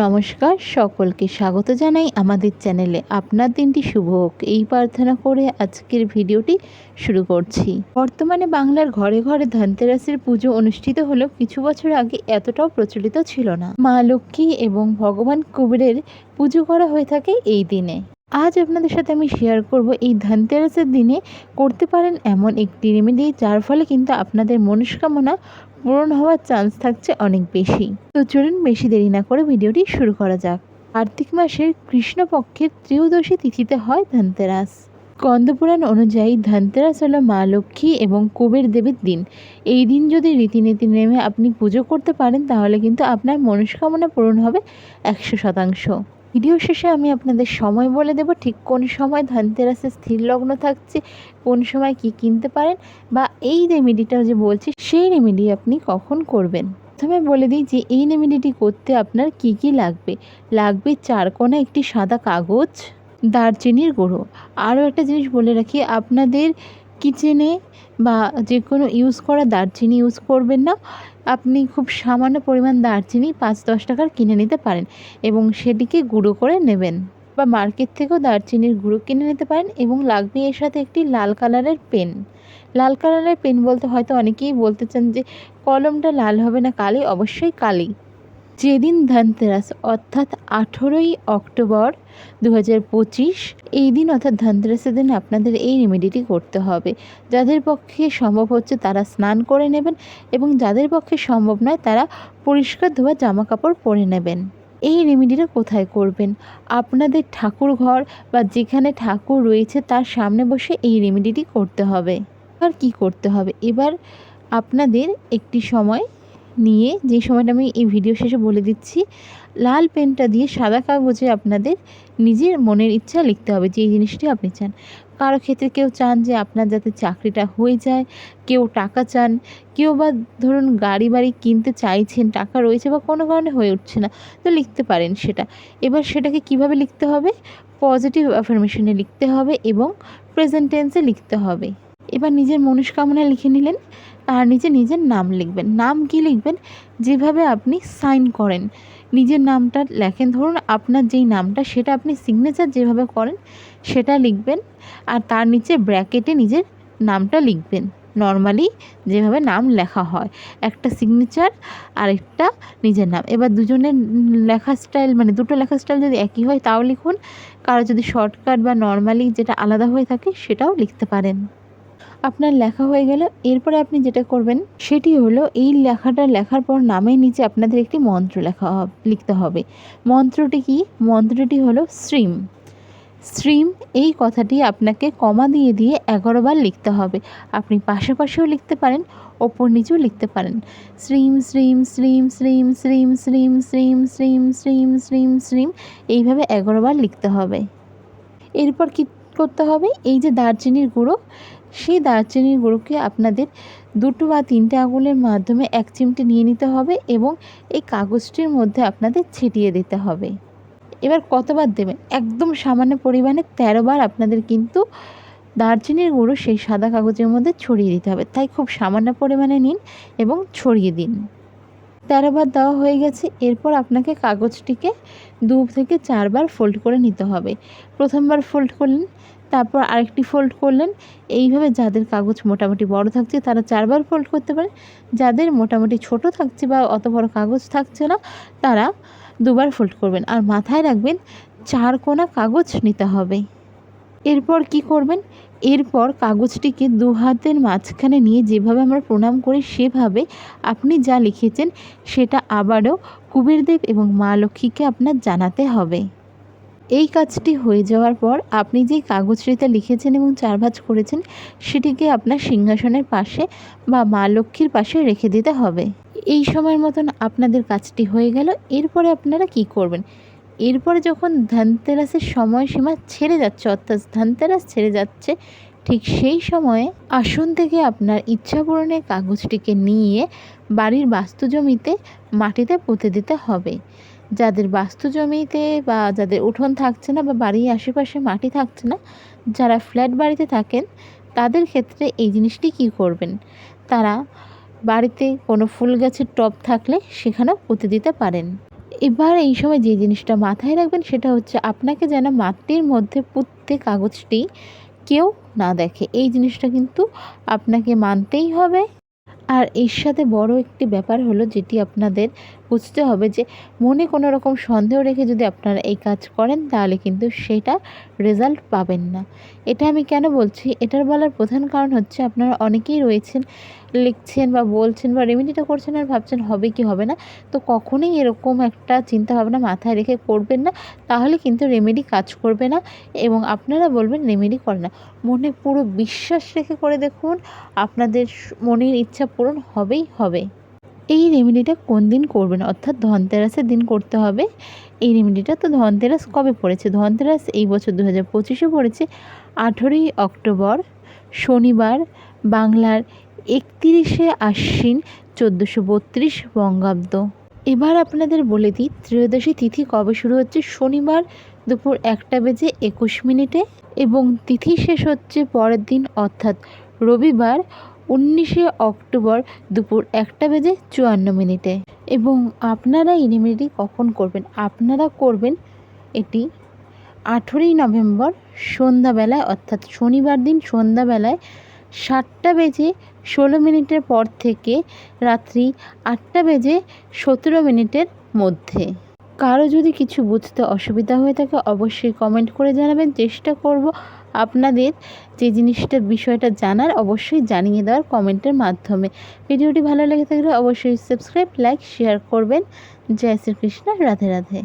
নমস্কার, সকলকে স্বাগত জানাই আমাদের চ্যানেলে। আপনার দিনটি শুভ হোক। এই প্রার্থনা করে আজকের ভিডিওটি শুরু করছি। বর্তমানে বাংলার ঘরে ঘরে ধনতেরাসের পুজো অনুষ্ঠিত হলেও কিছু বছর আগে এতটাও প্রচলিত ছিল না। মা লক্ষ্মী এবং ভগবান কুবেরের পুজো করা হয়ে থাকে এই দিনে। আজ আপনাদের সাথে আমি শেয়ার করব এই ধনতেরাসের দিনে করতে পারেন এমন একটি রেমেডি যার ফলে কিন্তু আপনাদের মনস্কামনা পূরণ হওয়ার চান্স থাকছে অনেক বেশি। তো চলুন বেশি দেরি না করে ভিডিওটি শুরু করা যাক। কার্তিক মাসের কৃষ্ণপক্ষের ত্রয়োদশী তিথিতে হয় ধনতেরাস। স্কন্দপুরাণ অনুযায়ী ধনতেরাস হলো মা লক্ষ্মী এবং কুবের দেবীর দিন। এই দিন যদি রীতিনীতি নেমে আপনি পুজো করতে পারেন, তাহলে কিন্তু আপনার মনস্কামনা পূরণ হবে একশো শতাংশ। ভিডিও শেষে আমি আপনাদের সময় বলে দেব, ঠিক কোন সময় ধনতেরাসে স্থির লগ্ন থাকছে, কোন সময় কি কিনতে পারেন বা এই রেমেডিটা যে বলছি, সেই রেমেডি আপনি কখন করবেন? প্রথমে বলে দিই যে এই রেমেডিটি করতে আপনার কি কি লাগবে? লাগবে চার কোণা একটি সাদা কাগজ, দারচিনির গুঁড়ো। আরও একটা জিনিস বলে রাখি, আপনাদের কিচেনে বা যে কোনো ইউজ করা দারচিনি ইউজ করবেন না। আপনি খুব সামান্য পরিমাণ দারচিনি পাঁচ দশ টাকার কিনে নিতে পারেন এবং সেটিকে গুঁড়ো করে নেবেন বা মার্কেট থেকেও দারচিনির গুঁড়ো কিনে নিতে পারেন এবং লাগবে এর সাথে একটি লাল কালারের পেন লাল কালারের পেন বলতে হয়তো অনেকেই বলতে চান যে কলমটা লাল হবে না, কালি? অবশ্যই কালি। যেদিন ধনতেরাস, অর্থাৎ আঠেরোই অক্টোবর দু হাজার পঁচিশ, এই দিন অর্থাৎ ধনতেরাসের দিন আপনাদের এই রেমেডিটি করতে হবে। যাদের পক্ষে সম্ভব হচ্ছে তারা স্নান করে নেবেন এবং যাদের পক্ষে সম্ভব নয় তারা পরিষ্কার ধোয়া জামা কাপড় পরে নেবেন। এই রেমেডিটা কোথায় করবেন? আপনাদের ঠাকুর ঘর বা যেখানে ঠাকুর রয়েছে তার সামনে বসে এই রেমেডিটি করতে হবে। আর কি করতে হবে? এবার আপনাদের একটি সময় নিয়ে যে সময়টা আমি এই ভিডিও শেষে বলে দিচ্ছি, লাল পেনটা দিয়ে সাদা কাগজে আপনাদের নিজের মনের ইচ্ছা লিখতে হবে যে এই জিনিসটি আপনি চান। কারও ক্ষেত্রে কেউ চান যে আপনার যাতে চাকরিটা হয়ে যায়, কেউ টাকা চান, কেউ বা ধরুন গাড়ি বাড়ি কিনতে চাইছেন, টাকা রয়েছে বা কোনো কারণে হয়ে উঠছে না, তো লিখতে পারেন সেটা। এবার সেটাকে কীভাবে লিখতে হবে? পজিটিভ অ্যাফার্মেশনে লিখতে হবে এবং প্রেজেন্ট টেন্সে লিখতে হবে। এবার নিজের মনস্কামনা লিখে নিলেন। তার নিচে নিজের নাম লিখবেন। নাম কি লিখবেন? যেভাবে আপনি সাইন করেন। নিজের নামটা লেখেন। ধরুন আপনার যেই নামটা, সেটা আপনি সিগনেচার যেভাবে করেন, সেটা লিখবেন আর তার নিচে ব্র্যাকেটে নিজের নামটা লিখবেন। নর্মালি যেভাবে নাম লেখা হয়। একটা সিগনেচার আর একটা নিজের নাম। এবার দুজনের লেখা স্টাইল মানে দুটো লেখা স্টাইল যদি একই হয়, তাও লিখুন। কারও যদি শর্টকাট বা নর্মালি যেটা আলাদা হয়ে থাকে, সেটাও লিখতে পারেন। আপনার লেখা হয়ে গেল এরপরে আপনি যেটা করবেন সেটি হলো এই লেখাটা লেখার পর নামের নিচে আপনাদের একটি মন্ত্র লেখা লিখতে হবে মন্ত্রটি কি মন্ত্রটি হলো শ্রীম শ্রীম এই কথাটি আপনাকে কমা দিয়ে দিয়ে এগারো বার লিখতে হবে আপনি পাশে পাশেও লিখতে পারেন ওপর নিচেও লিখতে পারেন শ্রীম শ্রীম শ্রীম শ্রীম শ্রীম শ্রীম শ্রীম শ্রীম শ্রীম শ্রীম শ্রীম এইভাবে এগারো বার লিখতে হবে এরপর কি করতে হবে এই যে দারচিনির গুঁড়ো সেই দারচিনির গুঁড়োকে আপনাদের দুটো বা তিনটে আঙুলের মাধ্যমে এক চিমটে নিয়ে নিতে হবে এবং এই কাগজটির মধ্যে আপনাদের ছিটিয়ে দিতে হবে। এবার কতবার দেবেন? একদম সামান্য পরিমাণে তেরো বার আপনাদের কিন্তু দারচিনির গুঁড়ো সেই সাদা কাগজের মধ্যে ছড়িয়ে দিতে হবে। তাই খুব সামান্য পরিমাণে নিন এবং ছড়িয়ে দিন। তেরো বার দেওয়া হয়ে গেছে। এরপর আপনাকে কাগজটিকে দু থেকে চারবার ফোল্ড করে নিতে হবে। প্রথমবার ফোল্ড করলেন তারপর আরেকটি ফোল্ড করলেন। এইভাবে যাদের কাগজ মোটামুটি বড় থাকছে, তারা চারবার ফোল্ড করতে পারে। যাদের মোটামুটি ছোট থাকছে বা অত বড় কাগজ থাকছে না, তারা দুবার ফোল্ড করবেন। আর মাথায় রাখবেন, চার কোনা কাগজ নিতে হবে। এরপর কি করবেন? এরপর কাগজটিকে দু হাতের মাঝখানে নিয়ে যেভাবে আমরা প্রণাম করি, সেভাবে আপনি যা লিখেছেন, সেটা আবারও কুবেরদেব এবং মা লক্ষ্মীকে আপনার জানাতে হবে। এই কাজটি হয়ে যাওয়ার পর আপনি যেই কাগজটিতে লিখেছেন এবং চার ভাঁজ করেছেন, সেটিকে আপনার সিংহাসনের পাশে বা মা লক্ষ্মীর পাশে রেখে দিতে হবে। এই সময়ের মতন আপনাদের কাজটি হয়ে গেল। এরপরে আপনারা কি করবেন? এরপরে যখন ধনতেরাসের সময়সীমা ছেড়ে যাচ্ছে, অর্থাৎ ধনতেরাস ছেড়ে যাচ্ছে, ঠিক সেই সময়ে আসন থেকে আপনার ইচ্ছা পূরণের কাগজটিকে নিয়ে বাড়ির বাস্তু জমিতে মাটিতে পুঁতে দিতে হবে। যাদের বাস্তু জমিতে বা যাদের উঠোন থাকছে না বা বাড়ির আশেপাশে মাটি থাকছে না, যারা ফ্ল্যাট বাড়িতে থাকেন, তাদের ক্ষেত্রে এই জিনিসটি কী করবেন? তারা বাড়িতে কোনো ফুল গাছের টব থাকলে সেখানেও পুঁতে দিতে পারেন। এবার এই সময় যে জিনিসটা মাথায় রাখবেন সেটা হচ্ছে আপনাকে যেন মাটির মধ্যে পুঁততে কাগজটি কেউ না দেখে। এই জিনিসটা কিন্তু আপনাকে মানতেই হবে। আর এর সাথে বড় একটি ব্যাপার হলো যেটি আপনাদের বুঝতে হবে যে মনে কোনো রকম সন্দেহ রেখে যদি আপনারা এই কাজ করেন, তাহলে কিন্তু সেটা রেজাল্ট পাবেন না। এটা আমি কেন বলছি? এটার বলার প্রধান কারণ হচ্ছে আপনারা অনেকেই রয়েছেন, লিখছেন বা বলছেন বা রেমেডিটা করছেন আর ভাবছেন হবে কি হবে না, তো কখনোই এরকম একটা চিন্তা ভাবনা মাথায় রেখে করবেন না, তাহলে কিন্তু রেমেডি কাজ করবে না এবং আপনারা বলবেন রেমেডি করে না। মনে পুরো বিশ্বাস রেখে করে দেখুন, আপনাদের মনের ইচ্ছা পূরণ হবেই হবে। এই রেমেডিটা কোন দিন করবেন অর্থাৎ ধনতেরাসের দিন করতে হবে। এই রেমেডিটা তো ধনতেরাস কবে পড়েছে? ধনতেরাস এই বছর দু হাজার পঁচিশে পড়েছে আঠেরোই অক্টোবর, শনিবার, বাংলার একতিরিশে আশ্বিন চোদ্দোশো বত্রিশ বঙ্গাব্দ। এবার আপনাদের বলে দিই, ত্রয়োদশী তিথি কবে শুরু হচ্ছে? শনিবার দুপুর একটা বেজে একুশ মিনিটে এবং তিথি শেষ হচ্ছে পরের দিন, অর্থাৎ রবিবার উনিশে অক্টোবর দুপুর একটা বেজে চুয়ান্ন মিনিটে। এবং আপনারা এই রেমেডি কখন করবেন? আপনারা করবেন এটি আঠেরোই নভেম্বর সন্ধ্যাবেলায়, অর্থাৎ শনিবার দিন সন্ধ্যাবেলায় সাতটা বেজে ষোলো মিনিটের পর থেকে রাত্রি আটটা বেজে সতেরো মিনিটের মধ্যে। কারও যদি কিছু বুঝতে অসুবিধা হয়ে থাকে, অবশ্যই কমেন্ট করে জানাবেন। চেষ্টা করব আপনাদের যে জিনিসটা, বিষয়টা জানার, অবশ্যই জানিয়ে দেওয়ার কমেন্টের মাধ্যমে। ভিডিওটি ভালো লেগে থাকলে অবশ্যই সাবস্ক্রাইব লাইক শেয়ার করবেন। জয় শ্রীকৃষ্ণ, রাধে রাধে।